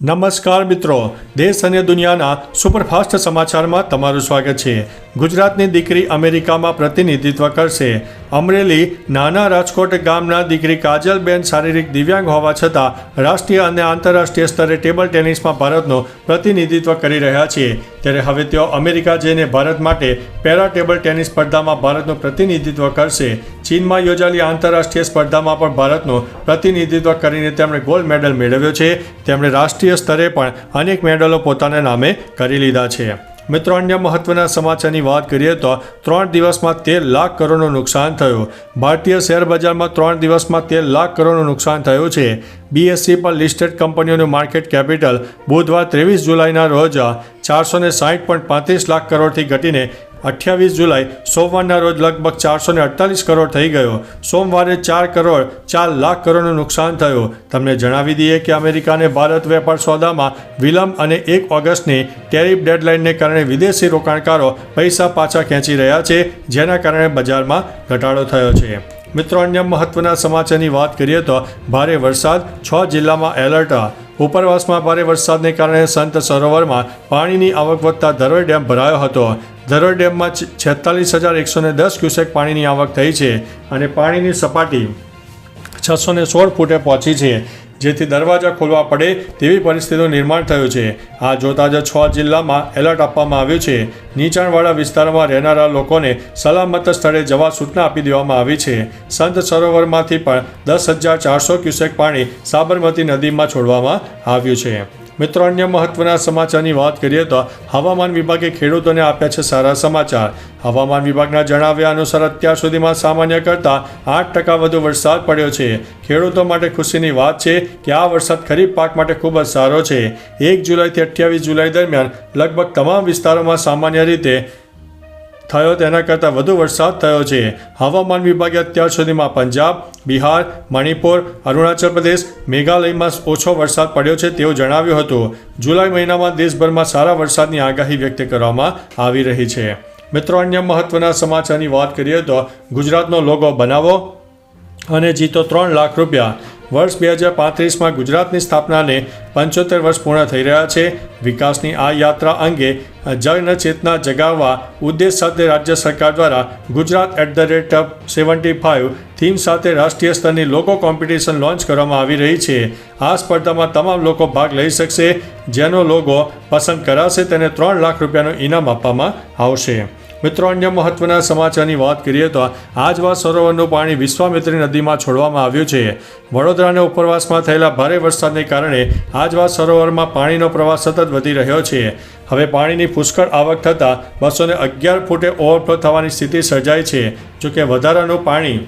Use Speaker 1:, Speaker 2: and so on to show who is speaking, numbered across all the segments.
Speaker 1: નમસ્કાર મિત્રો દેશ અને દુનિયાના સુપરફાસ્ટ સમાચારમાં તમારું સ્વાગત છે. ગુજરાતની દીકરી અમેરિકામાં પ્રતિનિધિત્વ કરશે. અમરેલી નાના રાજકોટ ગામના દીકરી કાજલબેન શારીરિક દિવ્યાંગ હોવા છતાં રાષ્ટ્રીય અને આંતરરાષ્ટ્રીય સ્તરે ટેબલ ટેનિસમાં ભારતનું પ્રતિનિધિત્વ કરી રહ્યા છે. ત્યારે હવે તેઓ અમેરિકા જઈને ભારત માટે પેરા ટેબલ ટેનિસ સ્પર્ધામાં ભારતનું પ્રતિનિધિત્વ કરશે. ચીનમાં યોજાયેલી આંતરરાષ્ટ્રીય સ્પર્ધામાં પણ ભારતનું પ્રતિનિધિત્વ કરીને તેમણે ગોલ્ડ મેડલ મેળવ્યો છે. તેમણે રાષ્ટ્રીય સ્તરે પણ અનેક મેડલો પોતાના નામે કરી લીધા છે. મિત્રો, અન્ય મહત્વના સમાચારની વાત કરીએ તો ત્રણ દિવસમાં તેર લાખ કરોડનું નુકસાન થયું. ભારતીય શેર બજારમાં ત્રણ દિવસમાં તેર લાખ કરોડનું નુકસાન થયું છે. બીએસસી પર લિસ્ટેડ કંપનીઓનું માર્કેટ કેપિટલ બુધવાર ત્રેવીસ જુલાઈના રોજ ચારસો ને સાહીઠ પોઈન્ટ પાંત્રીસ લાખ કરોડથી ઘટીને અઠ્યાવીસ જુલાઈ સોમવારના રોજ લગભગ ચારસો ને અડતાલીસ કરોડ થઈ ગયો. સોમવારે ચાર કરોડ ચાર લાખ કરોડનું નુકસાન થયું. તમને જણાવી દઈએ કે અમેરિકાને ભારત વેપાર સોદામાં વિલંબ અને એક ઓગસ્ટની ટેરિફ ડેડલાઇનને કારણે વિદેશી રોકાણકારો પૈસા પાછા ખેંચી રહ્યા છે, જેના કારણે બજારમાં ઘટાડો થયો છે. મિત્રો, અન્ય મહત્વના સમાચારની વાત કરીએ તો ભારે વરસાદ છ જિલ્લામાં એલર્ટ ઉપરવાસમાં ભારે વરસાદને કારણે સંત સરોવરમાં પાણીની આવક વધતા ધરોઈ ડેમ ભરાયો હતો. ધરોઈ ડેમમાં છેતાલીસ હજાર એકસો ને દસ ક્યુસેક પાણીની આવક થઈ છે અને પાણીની સપાટી છસો ને સોળ ફૂટે પહોંચી છે. જેથી દરવાજા ખોલવા પડે તેવી પરિસ્થિતિનું નિર્માણ થયું છે. આ જોતા જ છ જિલ્લામાં એલર્ટ આપવામાં આવ્યું છે. નીચાણવાળા વિસ્તારમાં રહેનારા લોકોને સલામત સ્થળે જવા સૂચના આપી દેવામાં આવી છે. સંત સરોવરમાંથી પણ દસ હજાર ચારસો ક્યુસેક પાણી સાબરમતી નદીમાં છોડવામાં આવ્યું છે. મિત્રો, અન્ય મહત્વના સમાચારની વાત કરીએ તો હવામાન વિભાગે ખેડૂતોને આપ્યા છે સારા સમાચાર. હવામાન વિભાગના જણાવ્યા અનુસાર અત્યાર સુધીમાં સામાન્ય કરતાં આઠ ટકા વધુ વરસાદ પડ્યો છે. ખેડૂતો માટે ખુશીની વાત છે કે આ વરસાદ ખરીફ પાક માટે ખૂબ જ સારો છે. એક જુલાઈથી અઠ્યાવીસ જુલાઈ દરમિયાન લગભગ તમામ વિસ્તારોમાં સામાન્ય રીતે થયો તેના કરતાં વધુ વરસાદ થયો છે. હવામાન વિભાગે અત્યાર સુધીમાં પંજાબ, બિહાર, મણિપુર, અરુણાચલ પ્રદેશ, મેઘાલયમાં ઓછો વરસાદ પડ્યો છે તેવું જણાવ્યું હતું. જુલાઈ મહિનામાં દેશભરમાં સારા વરસાદની આગાહી વ્યક્ત કરવામાં આવી રહી છે. મિત્રો, અન્ય મહત્વના સમાચારની વાત કરીએ તો ગુજરાતનો લોગો બનાવો અને જીતો ત્રણ લાખ રૂપિયા. વર્ષ બે હજાર પાંત્રીસમાં ગુજરાતની સ્થાપનાને પંચોતેર વર્ષ પૂર્ણ થઈ રહ્યા છે. વિકાસની આ યાત્રા અંગે જનચેતના જગાવવા ઉદ્દેશ સાથે રાજ્ય સરકાર દ્વારા Gujarat at the rate of seventy five theme સાથે રાષ્ટ્રીય સ્તરની લોકો કોમ્પિટિશન લોન્ચ કરવામાં આવી રહી છે. આ સ્પર્ધામાં તમામ લોકો ભાગ લઈ શકશે, જેનો લોગો પસંદ કરાશે તેને ત્રણ લાખ રૂપિયાનું ઇનામ આપવામાં આવશે. મિત્રો, અન્ય મહત્વના સમાચારની વાત કરીએ તો આજવા સરોવરનું પાણી વિશ્વામિત્રી નદીમાં છોડવામાં આવ્યું છે. વડોદરાના ઉપરવાસમાં થયેલા ભારે વરસાદને કારણે આજવા સરોવરમાં પાણીનો પ્રવાહ સતત વધી રહ્યો છે. હવે પાણીની પુષ્કળ આવક થતાં બસોને અગિયાર ફૂટે ઓવરફ્લો થવાની સ્થિતિ સર્જાઈ છે. જોકે વધારાનું પાણી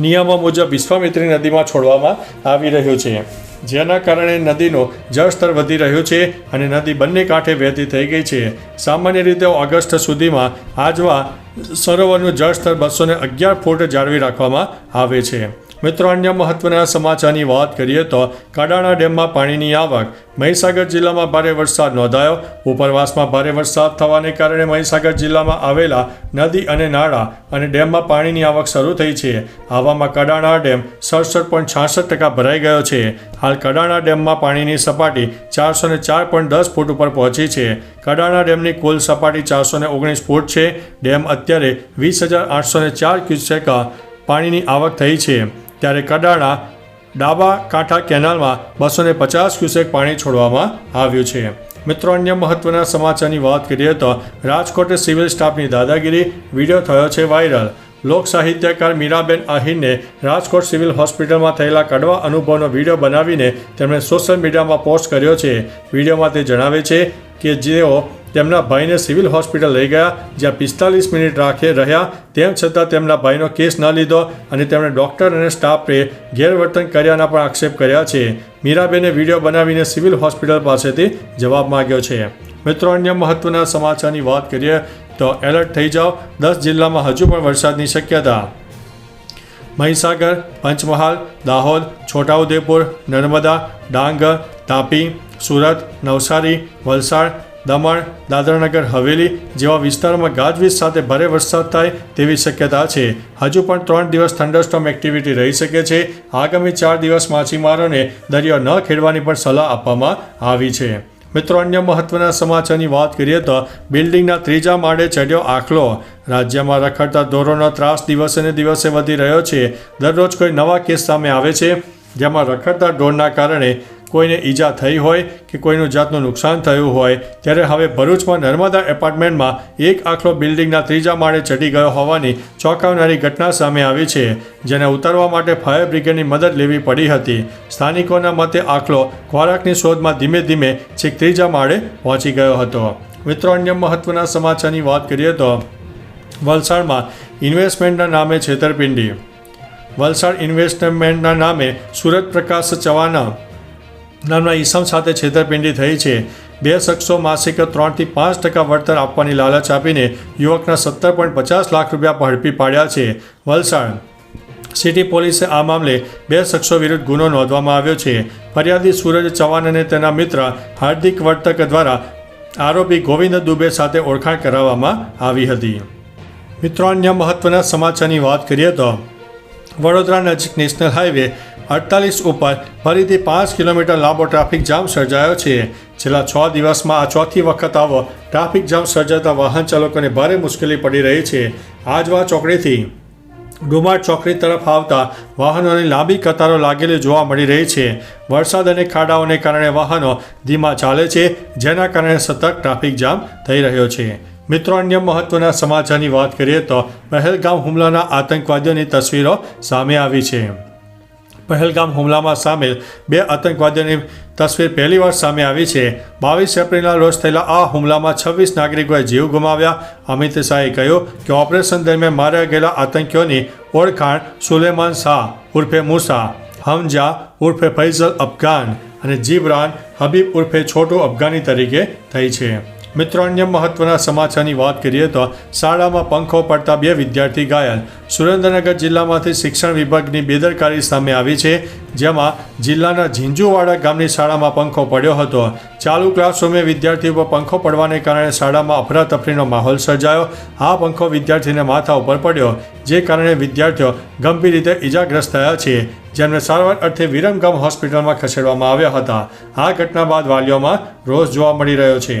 Speaker 1: નિયમો મુજબ વિશ્વામિત્રી નદીમાં છોડવામાં આવી રહ્યું છે. જેના કારણે નદીનું જળસ્તર વધી રહ્યું છે અને નદી બંને કાંઠે વહેતી થઈ ગઈ છે. સામાન્ય રીતે ઓગસ્ટ સુધીમાં આજવા સરોવરનું જળસ્તર બસો અગિયાર ફૂટ જાળવી રાખવામાં આવે છે. મિત્રો, અન્ય મહત્વના સમાચારની વાત કરીએ તો કડાણા ડેમમાં પાણીની આવક. મહીસાગર જિલ્લામાં ભારે વરસાદ નોંધાયો. ઉપરવાસમાં ભારે વરસાદ થવાને કારણે મહીસાગર જિલ્લામાં આવેલા નદી અને નાળા અને ડેમમાં પાણીની આવક શરૂ થઈ છે. આવામાં કડાણા ડેમ સડસઠ પોઈન્ટ છાસઠ ટકા ભરાઈ ગયો છે. હાલ કડાણા ડેમમાં પાણીની સપાટી ચારસો ને ચાર પોઈન્ટ દસ ફૂટ ઉપર પહોંચી છે. કડાણા ડેમની કુલ સપાટી ચારસો ને ઓગણીસ ફૂટ છે. ડેમ અત્યારે વીસ હજાર આઠસો ને ચાર ક્યુસેક પાણીની આવક થઈ છે. ત્યારે કડાણા ડાબા કાંઠા કેનાલમાં બસો ને પચાસ ક્યુસેક પાણી છોડવામાં આવ્યું છે. મિત્રો, અન્ય મહત્વના સમાચારની વાત કરીએ તો રાજકોટ સિવિલ સ્ટાફની દાદાગીરી વીડિયો થયો છે વાયરલ. લોક સાહિત્યકાર મીરાબેન આહિરને રાજકોટ સિવિલ હોસ્પિટલમાં થયેલા કડવા અનુભવનો વીડિયો બનાવીને તેમણે સોશિયલ મીડિયામાં પોસ્ટ કર્યો છે. વિડીયોમાં તે જણાવે છે કે જેઓ તેમના ભાઈને સિવિલ હોસ્પિટલ લઈ ગયા, જ્યાં પિસ્તાલીસ મિનિટ રાખે રહ્યા. તેમ છતાં તેમના ભાઈનો કેસ ન લીધો અને તેમણે ડૉક્ટર અને સ્ટાફે ગેરવર્તન કર્યાના પણ આક્ષેપ કર્યા છે. મીરાબેને વીડિયો બનાવીને સિવિલ હોસ્પિટલ પાસેથી જવાબ માગ્યો છે. મિત્રો, અન્ય મહત્વના સમાચારની વાત કરીએ તો એલર્ટ થઈ જાઓ. દસ જિલ્લામાં હજુ પણ વરસાદની શક્યતા. મહીસાગર, પંચમહાલ, દાહોદ, છોટાઉદેપુર, નર્મદા, ડાંગ, તાપી, સુરત, નવસારી, વલસાડ દમણ, દાદરાનગર, હવેલી જેવા વિસ્તારોમાં ગાજવીજ સાથે ભારે વરસાદ થાય તેવી શક્યતા છે. હજુ પણ ત્રણ દિવસ થંડરસ્ટોમ એક્ટિવિટી રહી શકે છે. આગામી ચાર દિવસ માછીમારોને દરિયો ન ખેડવાની પણ સલાહ આપવામાં આવી છે. મિત્રો, અન્ય મહત્વના સમાચારની વાત કરીએ તો બિલ્ડિંગના ત્રીજા માળે ચડ્યો આખલો. રાજ્યમાં રખડતા ઢોરોનો ત્રાસ દિવસે ને દિવસે વધી રહ્યો છે. દરરોજ કોઈ નવા કેસ સામે આવે છે, જેમાં રખડતા ઢોરના કારણે કોઈને ઈજા થઈ હોય કે કોઈનું જાતનું નુકસાન થયું હોય, ત્યારે હવે ભરૂચમાં નર્મદા એપાર્ટમેન્ટમાં એક આખલો બિલ્ડિંગના ત્રીજા માળે ચડી ગયો હોવાની ચોંકાવનારી ઘટના સામે આવી છે, જેને ઉતારવા માટે ફાયર બ્રિગેડની મદદ લેવી પડી હતી. સ્થાનિકોના મતે આખલો ખોરાકની શોધમાં ધીમે ધીમે છેક ત્રીજા માળે પહોંચી ગયો હતો. મિત્રો, અન્ય મહત્વના સમાચારની વાત કરીએ તો, વલસાડમાં ઇન્વેસ્ટમેન્ટના નામે છેતરપિંડી. વલસાડ ઇન્વેસ્ટમેન્ટના નામે સુરત પ્રકાશ ચવાના નામના ઈસમ સાથે છેતરપિંડી થઈ છે. બે શખ્સો માસિક ત્રણથી પાંચ ટકા વળતર આપવાની લાલચ આપીને યુવકના સત્તર પોઈન્ટ પચાસ લાખ રૂપિયા ઝડપી પાડ્યા છે. વલસાડ સિટી પોલીસે આ મામલે બે શખ્સો વિરુદ્ધ ગુનો નોંધવામાં આવ્યો છે. ફરિયાદી સૂરજ ચૌહાણ અને તેના મિત્ર હાર્દિક વર્તક દ્વારા આરોપી ગોવિંદ દુબે સાથે ઓળખાણ કરાવવામાં આવી હતી. મિત્રો, અન્ય મહત્વના સમાચારની વાત કરીએ તો વડોદરા નજીક નેશનલ હાઈવે અડતાલીસ ઉપર ફરીથી પાંચ કિલોમીટર લાંબો ટ્રાફિક જામ સર્જાયો છે. છેલ્લા છ દિવસમાં આ ચોથી વખત આવો ટ્રાફિક જામ સર્જાતા વાહન ચાલકોને ભારે મુશ્કેલી પડી રહી છે. આજવા ચોકડીથી ડુમાર ચોકડી તરફ આવતા વાહનોની લાંબી કતારો લાગેલી જોવા મળી રહી છે. વરસાદ અને ખાડાઓને કારણે વાહનો ધીમા ચાલે છે, જેના કારણે સતત ટ્રાફિક જામ થઈ રહ્યો છે. મિત્રો, અન્ય મહત્વના સમાચારની વાત કરીએ તો પહેલગામ હુમલાના આતંકવાદીઓની તસવીરો સામે આવી છે. પહેલગામ હુમલામાં સામેલ બે આતંકવાદીઓની તસવીર પહેલીવાર સામે આવી છે. બાવીસ એપ્રિલના રોજ થયેલા આ હુમલામાં છવ્વીસ નાગરિકોએ જીવ ગુમાવ્યા. અમિત શાહે કહ્યું કે ઓપરેશન દરમિયાન માર્યા ગયેલા આતંકીઓની ઓળખાણ સુલેમાન શાહ ઉર્ફે મુસા, હમજા ઉર્ફે ફૈઝલ અફઘાન અને જીબરાન હબીબ ઉર્ફે છોટો અફઘાની તરીકે થઈ છે. મિત્રો, અન્ય મહત્વના સમાચારની વાત કરીએ તો શાળામાં પંખો પડતા બે વિદ્યાર્થી ઘાયલ. સુરેન્દ્રનગર જિલ્લામાંથી શિક્ષણ વિભાગની બેદરકારી સામે આવી છે, જેમાં જિલ્લાના ઝીંઝુવાડા ગામની શાળામાં પંખો પડ્યો હતો. ચાલુ ક્લાસરૂમે વિદ્યાર્થીઓ પર પંખો પડવાને કારણે શાળામાં અફરાતફરીનો માહોલ સર્જાયો. આ પંખો વિદ્યાર્થીને માથા ઉપર પડ્યો, જે કારણે વિદ્યાર્થીઓ ગંભીર રીતે ઇજાગ્રસ્ત થયા છે, જેમને સારવાર અર્થે વિરમગામ હોસ્પિટલમાં ખસેડવામાં આવ્યા હતા. આ ઘટના બાદ વાલીઓમાં રોષ જોવા મળી રહ્યો છે.